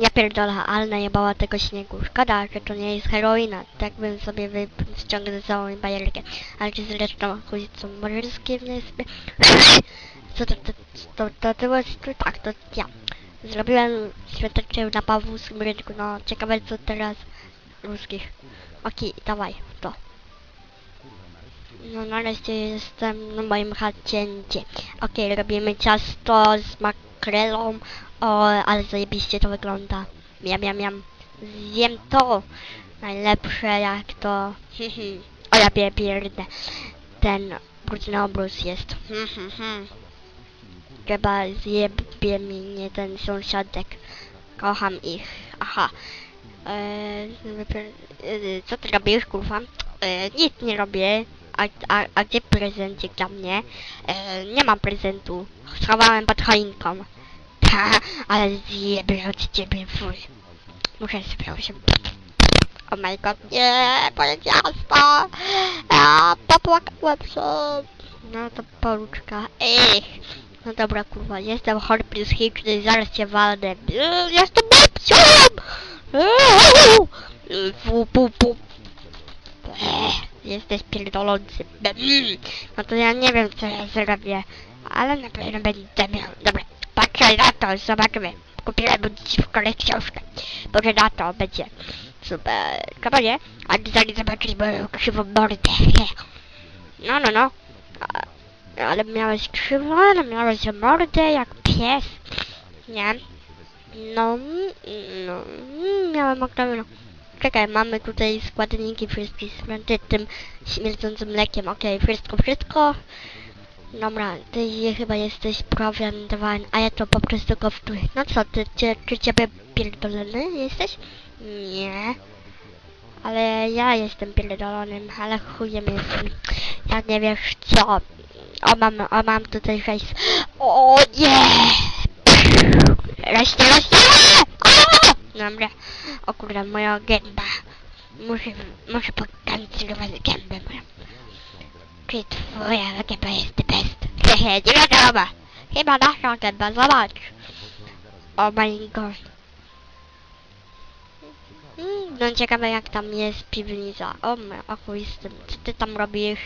Ja pierdolę, ale najebała tego śniegu. Szkoda, że to nie jest heroina. Tak bym sobie wy- ściągnął całą bajerkę. Ale czy zresztą chodzi co morskie wyspy? Co to, to, to, to, to, to, tak, to ja. Zrobiłem świeteczkę na pawłuskim rynku. No, ciekawe co teraz ruskich. Okej, dawaj, to. No nareszcie jestem na moim hacięcie. Okej, robimy ciasto z makrelą. O, ale zajebiście to wygląda. Miam, miam, miam. Zjem to. Najlepsze jak to. o ja pie- pierdolę. Ten brudny obrus jest. Chyba zjebie mi nie ten sąsiadek. Kocham ich. Aha. Eee, co ty robisz, kurwa? Eee, nic nie robię. A, a, a gdzie prezencik dla mnie? Eee, nie mam prezentu. Schowałem pod choinką. Ha, ale zjebie od ciebie, fuj. Muszę sobie się... Oh my god, nie, moje ciasto! A, popłakałem się. No to poruczka. Ech. No dobra, kurwa, jestem chory psychiczny, zaraz cię walnę. Eee, Jestem babcią! Fu, fu, fu. Eee, Jesteś pierdolący. No to ja nie wiem, co ja zrobię. Ale na pewno będę miał. Dobra, patrzę na to, zobaczymy. Kupiłem w szkole książkę. Może na to będzie. Super. Chyba nie? A zanim zobaczyć moją krzywą mordę. No, no, no. Ale miałeś krzywą, ale miałeś mordę jak pies. Nie? No, mm, no, mm, miałem okno. Czekaj, mamy tutaj składniki wszystkie z tym śmierdzącym mlekiem. Okej, wszystko, wszystko. Dobra, ty chyba jesteś prowiantowany, a ja to po prostu kosztuję. No co, ty, czy, ciebie pierdolony jesteś? Nie. Ale ja jestem pierdolonym, ale chujem jestem. Jak nie wiesz co. O, mam, o, mam tutaj hejs. O nie! Rośnie, rośnie! O! Dobra. O kurde, moja gęba. Muszę, muszę pokancelować gębę moją. Czy twoja gęba jest best? Hehe, nie wiadomo. Chyba nasza gęba, zobacz. Oh my god. No ciekawe jak tam jest piwnica. O my, o chuj z tym. Co ty tam robisz?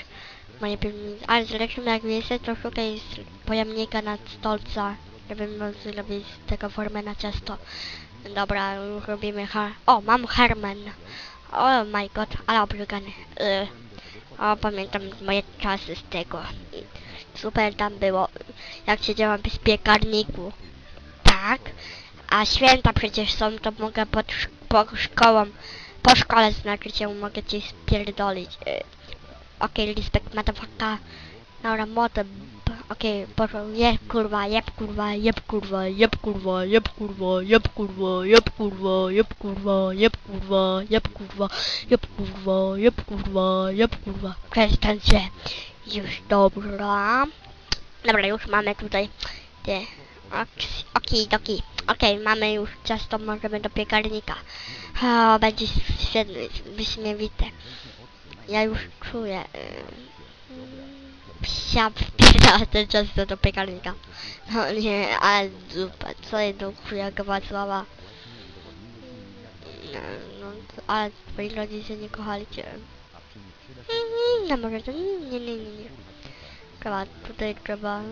Moje piwnice. Ale zresztą jak jesteś, to szukaj pojemnika na stolca. Żebym mógł zrobić z tego formę na ciasto. Dobra, już robimy har... O, mam Herman. Oh my god, ale obrzygany. Y. O, pamiętam moje czasy z tego. Super tam było. Jak siedziałam w piekarniku. Tak. A święta przecież są, to mogę pod, po szkołą, po szkole znaczy się mogę ci spierdolić. Y, Okej, respect motherfucker. Dobra. Okej, poszło. Jeb kurwa, jeb kurwa, jeb kurwa, jeb kurwa, jeb kurwa, jeb kurwa, jeb kurwa, jeb kurwa, jeb kurwa, jeb kurwa, jeb kurwa, jeb kurwa, jeb kurwa. Przestań się. Już dobra. Dobra, już mamy tutaj te Okej, doki. Okej, mamy już ciasto, możemy do piekarnika. O, będzie świetne, wyśmiewite. Ja już czuję. Psia wpierdala ten ciasto do piekarnika. No nie, ale zupa, co jedną chuja Wacława. No, no, to- ale twoi rodzice nie kochali cię. No może to nie, nie, nie, nie. Trzeba, tutaj trzeba...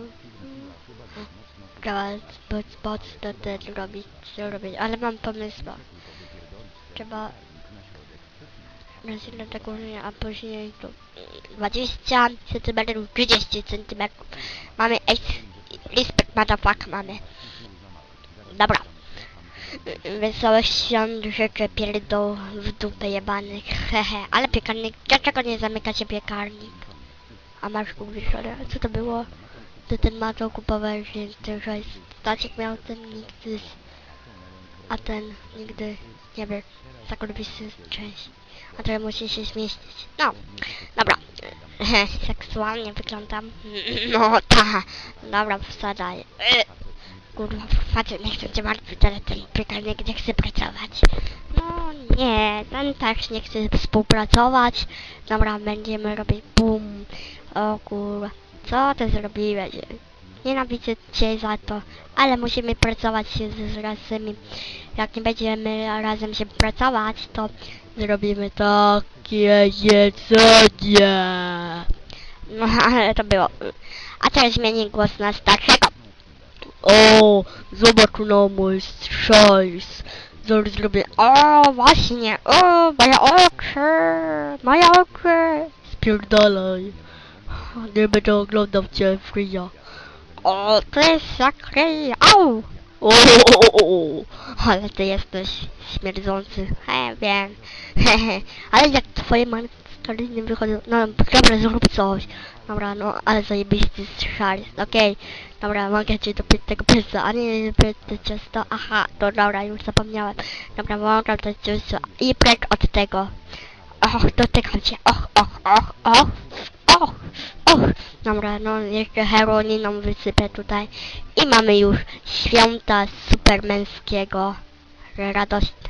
Trzeba spod, to też robić, co robić, ale mam pomysł. Trzeba... Rozdzielę taką linię, a później tu 20 cm, 30 cm. Mamy respect motherfuck mamy. Dobra. Wesołych świąt życzę pierdol w dupę jebanych, hehe. Ale piekarnik, dlaczego nie zamykacie piekarnik? A masz kubiszone, co to było? Ty ten mato ten że Stasiek miał ten nigdy, a ten nigdy, nie wiem, zakurwisty część. A to musi się zmieścić. No, dobra. Seksualnie wyglądam. No, ta. Dobra, wsadzaj. Y, Kurwa, facet nie chcę cię martwić, ale ten piekarnik nie chce pracować. No nie, ten też nie chce współpracować. Dobra, będziemy robić bum. O kurwa, co ty zrobiłeś? Nienawidzę cię za to, ale musimy pracować się z, razem. Jak nie będziemy razem się pracować, to zrobimy takie jedzenie. No, ale to było. A teraz zmienię głos na starszego. O, zobacz na mój szajs. Zaraz zrobię. O, właśnie. O, moje oczy. Moje oczy. Spierdalaj. Nie będę oglądał cię, Fria. O, ty zakryj. Au. O, o, o, o. Ale ty jesteś śmierdzący. He, wiem. Hehe. Ale jak twoje mandariny wychodzą... No, dobra, zrób coś. Dobra, no, ale zajebisty szary. Okej. Dobra, mogę ci dopić tego pizza, a nie to ciasto. Aha, to dobra, już zapomniałem. Dobra, mogę to ciasto i precz od tego. Och, dotykam cię. Och, och, och, och. Och, och. Dobra, no jeszcze heroiną wysypę tutaj. I mamy już święta supermęskiego radości.